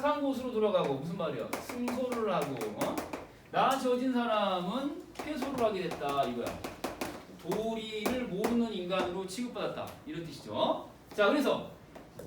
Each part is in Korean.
착한 곳으로 돌아가고 무슨 말이야? 승소를 하고 어? 나 저진 사람은 패소를 하게 됐다 이거야. 도리를 모르는 인간으로 취급받았다 이런 뜻이죠. 자 그래서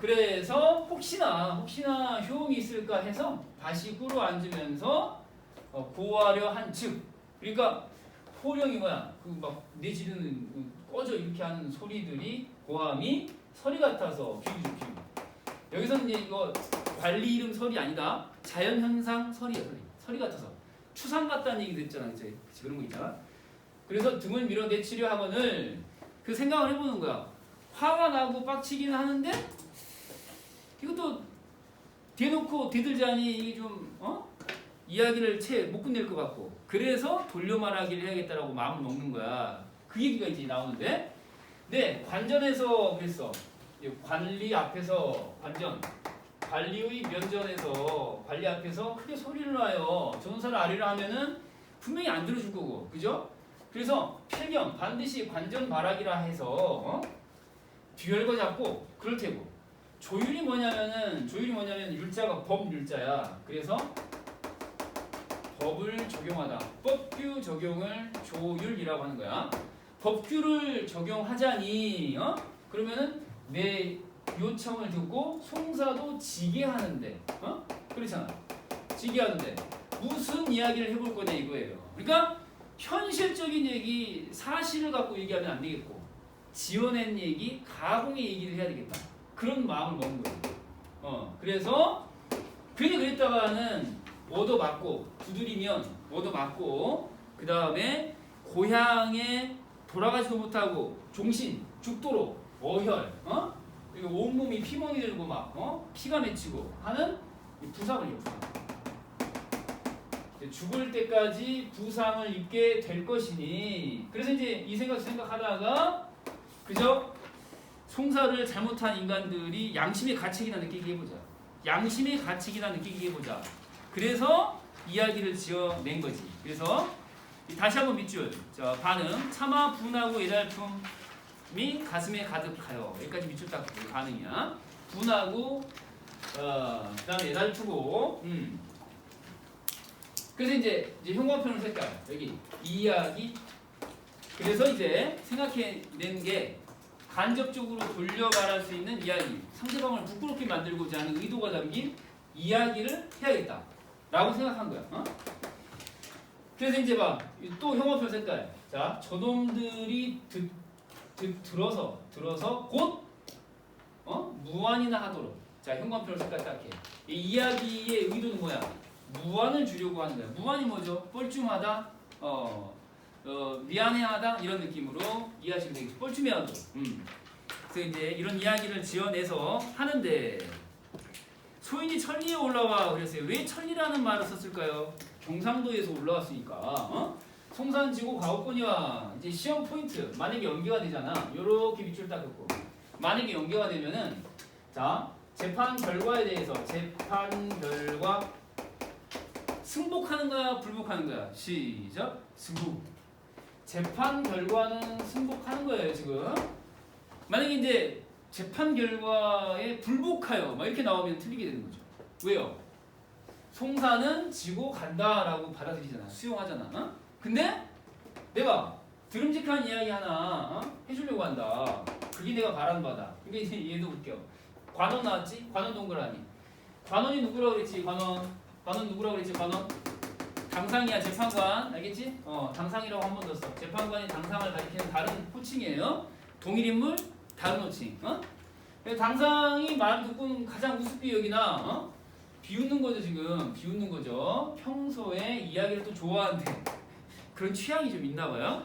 그래서 혹시나 혹시나 효용이 있을까 해서 다시 꿇어 앉으면서 어, 고하려 한 즉. 그러니까 호령이 뭐야? 그 막 내지르는 그 꺼져 이렇게 하는 소리들이 고함이 서리 같아서 귀기 좋기. 여기서는 이제 이거 관리 이름 설이 아니다. 자연 현상 설이야 설이. 설이 같아서 추상 같다는 얘기 됐잖아, 이제 그런 거 있잖아. 그래서 등을 밀어내치려 하거늘 그 생각을 해보는 거야. 화가 나고 빡치기는 하는데 이것도 대놓고 대들자니 이게 좀 어? 이야기를 채 못 끝낼 것 같고 그래서 돌려 말하기를 해야겠다라고 마음을 먹는 거야. 그 얘기가 이제 나오는데 네 관전에서 그랬어. 이 관리 앞에서 관전 관리의 면전에서 관리 앞에서 크게 소리를 놔요. 전사를 아리라 하면은 분명히 안 들어줄 거고 그죠? 그래서 필경 반드시 관전 바라기라 해서 어? 듀얼거 잡고 그럴 테고 조율이 뭐냐면은 조율이 뭐냐면 율자가 법 율자야. 그래서 법을 적용하다. 법규 적용을 조율이라고 하는 거야. 법규를 적용하자니 어? 그러면은 내 요청을 듣고 송사도 지게 하는데 어? 그렇잖아. 지게 하는데 무슨 이야기를 해볼 거냐 이거예요. 그러니까 현실적인 얘기 사실을 갖고 얘기하면 안 되겠고 지어낸 얘기 가공의 얘기를 해야 되겠다. 그런 마음을 먹는 거예요. 어 그래서 괜히 그랬다가는 얻어 맞고 두드리면 얻어 맞고 그 다음에 고향에 돌아가지도 못하고 종신 죽도록 어혈 어 그리고 온몸이 피멍이 들고 막 어? 피가 맺히고 하는 이 부상을요 부상. 이제 죽을 때까지 부상을 입게 될 것이니 그래서 이제 이 생각 저 생각하다가 그저 송사를 잘못한 인간들이 양심의 가책이나 느끼게 해보자. 양심의 가책이나 느끼게 해보자. 그래서 이야기를 지어낸 거지. 그래서 다시 한번 밑줄. 자 반응. 참아 분하고 예달품 이 가슴에 가득하여. 여기까지 딱 반응이야. 분하고 어, 그다음에 예달 투고. 음. 그래서 이제 이제 형광펜을 색깔 여기 이야기. 그래서 이제 생각해낸 게 간접적으로 돌려 말할 수 있는 이야기. 상대방을 부끄럽게 만들고자 하는 의도가 담긴 이야기를 해야겠다. 라고 생각한 거야. 어? 그래서 이제 봐. 또 형어표 색깔. 자, 저놈들이 듣, 듣, 들어서, 들어서 곧, 어? 무한이나 하도록. 자, 형광표 색깔 딱해. 이 이야기의 의도는 뭐야? 무한을 주려고 하는 거야. 무한이 뭐죠? 뻘쭘하다, 어, 어, 미안해하다, 이런 느낌으로 이해하시면 되겠죠. 뻘쭘해하도. 음. 그래서 이제 이런 이야기를 지어내서 하는데, 소인이 천리에 올라와 그랬어요. 왜 천리라는 말을 썼을까요? 경상도에서 올라왔으니까. 어? 송산지구 가옥권이와 이제 시험 포인트 만약에 연계가 되잖아. 요렇게 밑줄 딱 긋고 만약에 연계가 되면은 자 재판 결과에 대해서 재판 결과 승복하는 거야 불복하는 거야 시작 승복 재판 결과는 승복하는 거예요 지금 만약에 이제 재판 결과에 불복하여 막 이렇게 나오면 틀리게 되는 거죠. 왜요? 송사는 지고 간다라고 받아들이잖아. 수용하잖아. 어? 근데 내가 드름직한 이야기 하나 어? 해주려고 한다. 그게 내가 바라는 바다. 근데 이제 얘도 웃겨. 관원 나왔지? 관원 동그라미. 관원이 누구라고 그랬지? 관원. 관원 누구라고 그랬지? 관원. 당상이야 재판관 알겠지? 어 당상이라고 한 번 더 써. 재판관이 당상을 가리키는 다른 호칭이에요. 동일 인물 다른 호칭. 어? 당상이 말 듣고는 가장 우습게 여기나 어? 비웃는 거죠 지금 비웃는 거죠. 평소에 이야기를 또 좋아하는데 그런 취향이 좀 있나 봐요.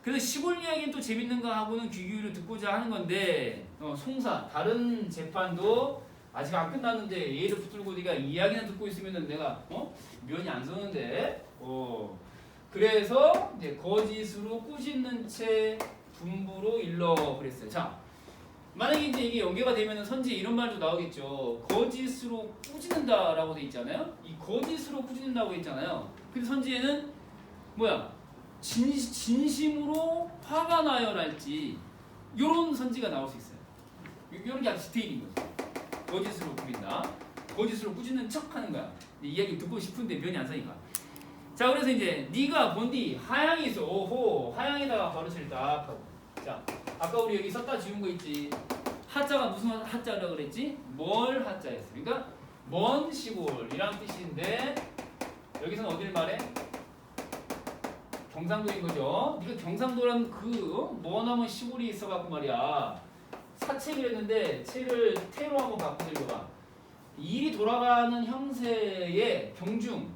그래서 시골 이야기는 또 재밌는 거 하고는 귀 기울여 듣고자 하는 건데 어, 송사 다른 재판도 아직 안 끝났는데 얘를 붙들고 네가 이야기나 듣고 있으면은 내가 어 면이 안 서는데 어 그래서 이제 거짓으로 꾸짖는 채 분부로 일러 그랬어요. 자, 만약에 이제 이게 연계가 되면 선지에 이런 말도 나오겠죠. 거짓으로 꾸짖는다라고 돼 있잖아요. 이 거짓으로 꾸짖는다고 있잖아요. 근데 선지에는 뭐야? 진, 진심으로 화가 나요랄지 요런 선지가 나올 수 있어요. 요- 요런 게 아주 디테일인 거죠. 거짓으로 부린다. 거짓으로 꾸짖는 척하는 거야. 이 이야기 듣고 싶은데 면이 안 서니까. 자 그래서 이제 네가 본디 있어. 오호 하양에다가 버릇을 딱 하고. 자 아까 우리 여기 썼다 지운 거 있지. 하자가 무슨 하자라 그랬지? 멀 하자였어. 그러니까 먼 시골이란 뜻인데 여기서는 어디를 말해? 경상도인 거죠. 네가 경상도란 그 어? 머나먼 시골이 있어갖고 말이야. 사책을 했는데 책을 태로 한번 바꿔서 읽어봐. 일이 돌아가는 형세의 경중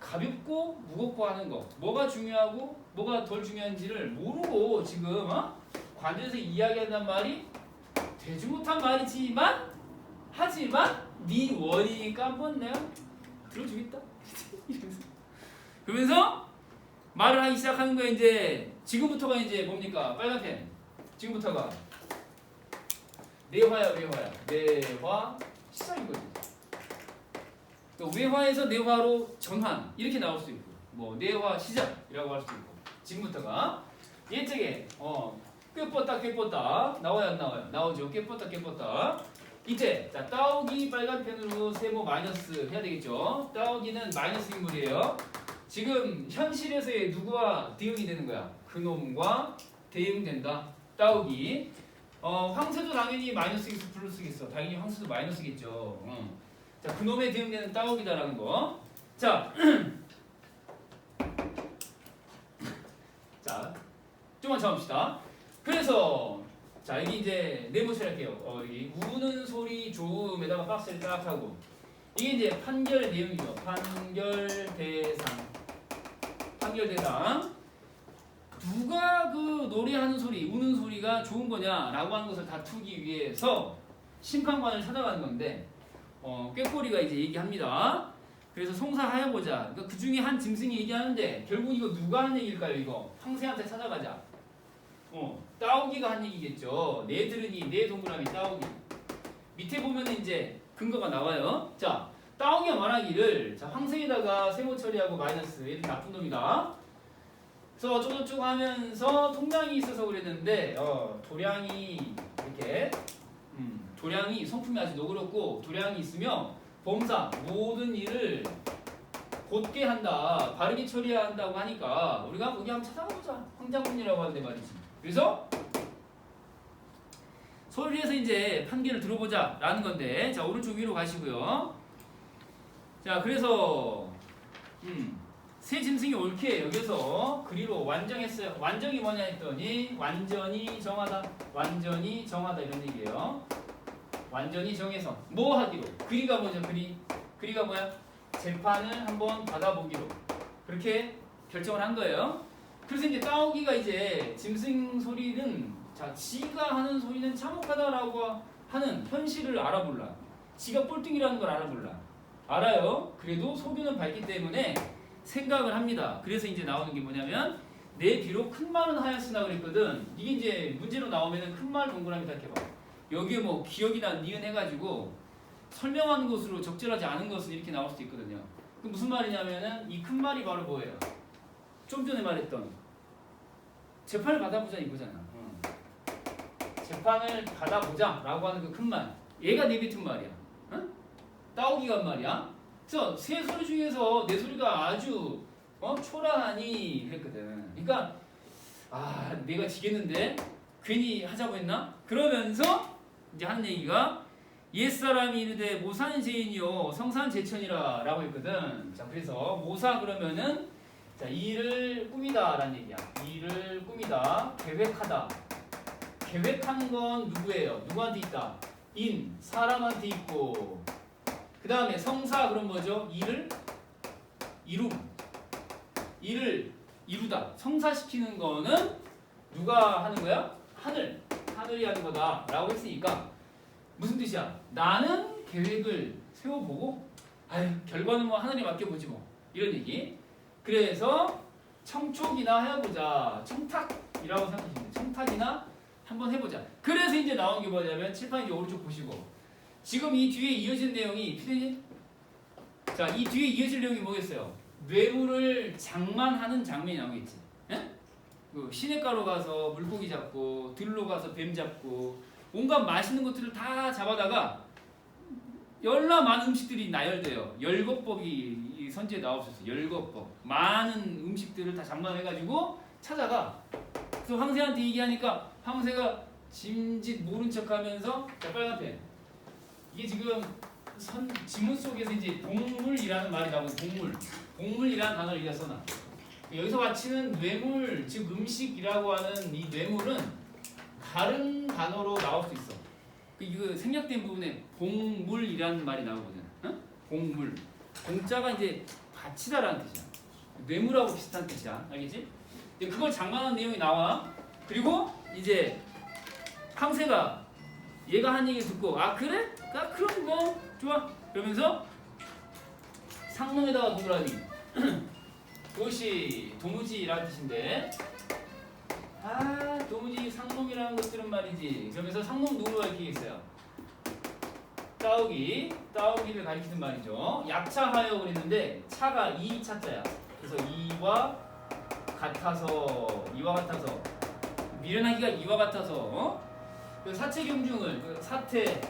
가볍고 무겁고 하는 거 뭐가 중요하고 뭐가 덜 중요한지를 모르고 지금 어? 관전에서 이야기한단 말이 되지 못한 말이지만 하지만 네 원이니까 한번 내가 들어주겠다 그러면서 말을 하기 시작하는 거야 이제. 지금부터가 이제 뭡니까? 빨간 펜. 지금부터가. 내화야 외화야. 내화 시작인 거지. 그러니까 외화에서 내화로 전환. 이렇게 나올 수 있고. 뭐 내화 시작이라고 할 수 있고. 지금부터가. 예측에 어 꿰뻗다 꿰뻗다. 나와요 안 나와요? 나오죠. 꿰뻗다 꿰뻗다. 이제 자 따오기 빨간 펜으로 세모 마이너스 해야 되겠죠? 따오기는 마이너스 인물이에요 지금 현실에서의 누구와 대응이 되는 거야 그놈과 대응된다 따오기 어 황새도 당연히 마이너스겠어 플러스겠어 당연히 황새도 마이너스겠죠 응. 자 그놈에 대응되는 따오기다라는 거 자 자, 좀만 참읍시다. 그래서 자 여기 이제 네모 처리할게요. 어, 여기 우는 소리 조음에다가 박스를 딱 하고 이게 이제 판결 내용이죠. 판결 대상. 대상. 누가 그 노래하는 소리, 우는 소리가 좋은 거냐라고 하는 것을 다투기 위해서 심판관을 찾아가는 건데 어, 꾀꼬리가 이제 얘기합니다. 그래서 송사하여보자. 그러니까 그 중에 한 짐승이 얘기하는데 결국 이거 누가 한 얘기일까요? 이거 황새한테 찾아가자. 어, 따오기가 한 얘기겠죠. 내 들으니 내 동그라미 따오기. 밑에 보면 이제 근거가 나와요. 자, 따오기가 말하기를 자 황새에다가 세모 처리하고 마이너스 얘는 나쁜 놈이다. 그래서 어쩌고저쩌고 하면서 통장이 있어서 그랬는데 어, 도량이 이렇게 음, 도량이 성품이 아주 너그럽고 도량이 있으며 범사 모든 일을 곧게 한다 바르게 처리한다고 하니까 우리가 거기 한번 찾아가보자. 황장군이라고 하는데 말이지. 그래서 소리에서 이제 판결을 들어보자 라는 건데 자 오른쪽 위로 가시고요 자 그래서 음, 새 짐승이 옳게 여기서 그리로 완정했어요. 완정이 뭐냐 했더니 완전히 정하다 완전히 정하다 이런 얘기예요. 완전히 정해서 뭐 하기로? 그리가 뭐죠 그리? 그리가 뭐야? 재판을 한번 받아보기로. 그렇게 결정을 한 거예요. 그래서 이제 따오기가 이제 짐승 소리는 자 지가 하는 소리는 참혹하다라고 하는 현실을 알아볼라. 지가 꼴등이라는 걸 알아볼라 알아요 그래도 소변은 밝기 때문에 생각을 합니다 그래서 이제 나오는 게 뭐냐면 내 비록 큰 말은 하였으나 그랬거든 이게 이제 문제로 나오면은 큰 말 동그라미 딱 해봐 여기에 뭐 기억이나 니은 해가지고 설명하는 것으로 적절하지 않은 것은 이렇게 나올 수도 있거든요. 그 무슨 말이냐면은 이 큰 말이 바로 뭐예요? 좀 전에 말했던 재판을 받아보자 이거잖아. 응. 재판을 받아보자라고 하는 그 큰 말. 얘가 내 뱉은 말이야. 한 말이야. 그래서 세 소리 중에서 내 소리가 아주 어? 초라하니 그랬거든. 그러니까 아 내가 지겠는데 괜히 하자고 했나? 그러면서 이제 하는 얘기가 옛사람이 이르되 모산 제인이요 성산 제천이라 라고 했거든 자 그래서 모사 그러면은 자 일을 꾸미다 라는 얘기야 일을 꾸미다 계획하다 계획하는 건 누구예요 누구한테 있다 인 사람한테 있고 그 다음에 성사 그럼 뭐죠? 일을 이룸 일을 이루다. 성사시키는 거는 누가 하는 거야? 하늘. 하늘이 하는 거다 라고 했으니까 무슨 뜻이야? 나는 계획을 세워보고 아유 결과는 뭐 하늘이 맡겨보지 뭐. 이런 얘기. 그래서 청촉이나 해보자. 청탁이라고 생각하시면 청탁이나 한번 해보자. 그래서 이제 나온 게 뭐냐면 칠판 이제 오른쪽 보시고 지금 이 뒤에 이어진 내용이 피디님 자이 뒤에 이어질 내용이 뭐겠어요 뇌물을 장만하는 장면이 나오겠지 예? 그 시냇가로 가서 물고기 잡고 들로 가서 뱀 잡고 온갖 맛있는 것들을 다 잡아다가 열나 많은 음식들이 나열돼요. 열거법이 이 선지에 나옵니다. 열거법. 많은 음식들을 다 장만해가지고 찾아가. 그래서 황새한테 얘기하니까 황새가 짐짓 모른 척하면서 자 빨간 펜. 이게 지금 선 지문 속에서 이제 동물이라는 말이 나오고 동물, 동물이라는 단어를 여기다 써놔. 여기서 바치는 뇌물, 즉 음식이라고 하는 이 뇌물은 다른 단어로 나올 수 있어. 그 이거 생략된 부분에 봉물이라는 말이 나오거든. 어? 봉물. 공짜가 이제 바치다라는 뜻이야. 뇌물하고 비슷한 뜻이야. 알겠지? 그걸 장만한 내용이 나와. 그리고 이제 황새가 얘가 한 얘기 듣고 아 그래? 아 그럼 뭐 좋아. 그러면서 상놈에다가 동그라미. 그것이 도무지라는 뜻인데 아 도무지 상놈이라는 것들은 말이지 그러면서 상놈 누구로 가리키겠어요 따오기 따오기를 가리키는 말이죠 약차하여 그랬는데 차가 이 차자야 그래서 이와 같아서 이와 같아서 미련하기가 이와 같아서 어? 그 사체 경중을 그 사태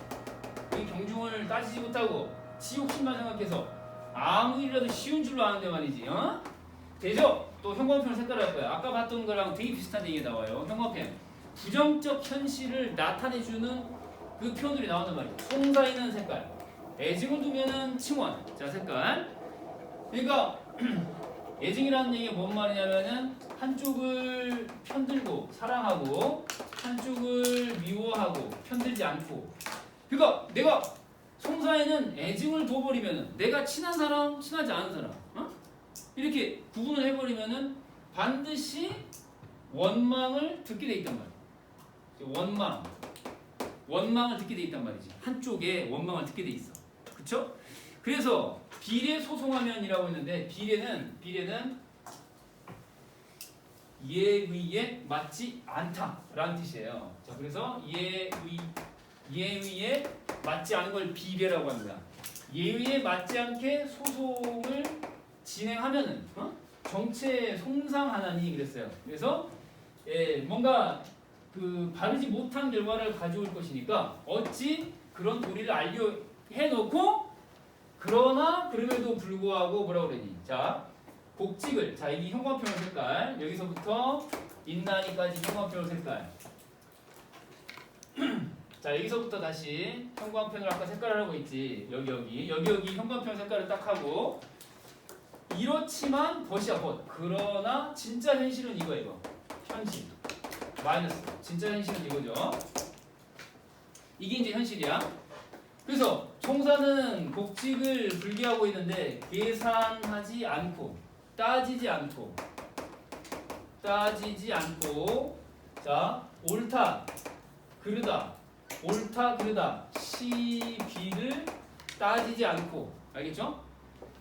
그 경중을 따지지 못하고 지 욕심만 생각해서 아무 일이라도 쉬운 줄로 아는데 말이지 어? 되죠? 또 형광펜 색깔 할 거야. 아까 봤던 거랑 되게 비슷한 얘기가 나와요. 형광펜. 부정적 현실을 나타내주는 그 표현들이 나온단 말이에요. 송사 있는 색깔. 애증을 두면은 칭원. 자, 색깔. 그러니까 애증이라는 얘기가 뭔 말이냐면은 한쪽을 편들고 사랑하고 한쪽을 미워하고 편들지 않고. 그러니까 내가 송사에는 애증을 둬버리면은 내가 친한 사람, 친하지 않은 사람, 어? 이렇게 구분을 해버리면은 반드시 원망을 듣게 돼 있단 말이야. 원망, 원망을 듣게 돼 있단 말이지. 한쪽에 원망을 듣게 돼 있어. 그쵸? 그래서 비례 소송하면이라고 했는데 비례는 비례는 예의에 맞지 않다라는 뜻이에요. 자, 그래서 예의 예의에 맞지 않은 걸 비례라고 합니다. 예의에 맞지 않게 소송을 진행하면은 어? 정체 송상하나니 그랬어요. 그래서 예, 뭔가 그 바르지 못한 결과를 가져올 것이니까 어찌 그런 도리를 알려 해놓고 그러나 그럼에도 불구하고 뭐라고 그러니? 자 복직을 자 이게 형광펜 색깔 여기서부터 인나니까지 형광펜 색깔 자 여기서부터 다시 형광펜을 아까 색깔을 하고 있지 여기 여기 여기 여기 형광펜 색깔을 딱 하고 이렇지만 벗이야 벗. 그러나 진짜 현실은 이거 이거. 현실. 마이너스. 진짜 현실은 이거죠. 이게 이제 현실이야. 그래서 총사는 복직을 불기하고 있는데 계산하지 않고 따지지 않고 따지지 않고 자 옳다 그르다 옳다 그르다 시비를 따지지 않고 알겠죠?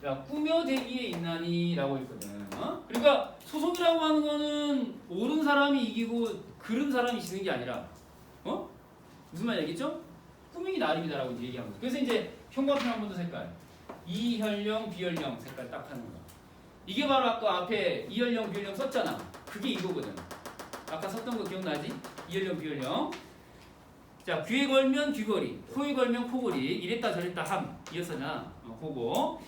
야, 꾸며 대기에 있나니라고 했거든. 어? 그러니까 소송이라고 하는 거는 옳은 사람이 이기고 그른 사람이 지는 게 아니라, 어? 무슨 말 알겠죠? 꾸미기 나름이다라고 거죠. 그래서 이제 형광펜 한번 더 색깔. 이혈령, 비혈령 색깔 딱 하는 거. 이게 바로 아까 앞에 이혈령, 비혈령 썼잖아. 그게 이거거든. 아까 썼던 거 기억나지? 이혈령, 비혈령. 자, 귀에 걸면 귀걸이, 코에 걸면 코걸이, 이랬다 저랬다 함. 어, 그거.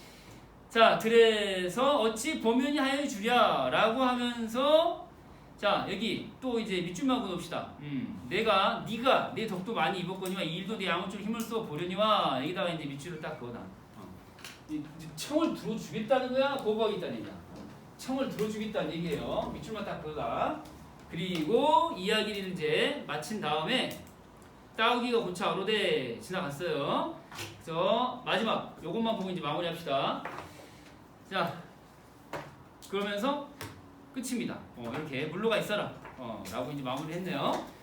자, 그래서 어찌 보면이 하여 주랴라고 하면서 자 여기 또 이제 밑줄만 그어봅시다. 음, 내가 네가 내 덕도 많이 입었거니와 이 일도 내 아무쪼록 힘을 써 보려니와 여기다가 이제 밑줄을 딱 그어놔. 청을 들어주겠다는 거야, 거부하겠다는 얘기야. 청을 들어주겠다는 얘기예요. 밑줄만 딱 그어놔. 그리고 이야기를 이제 마친 다음에 따오기가 고차 어로대 지나갔어요. 그래서 마지막 요것만 보고 이제 마무리합시다. 자, 그러면서 끝입니다. 어, 이렇게 물러가 있어라. 어, 라고 이제 마무리했네요.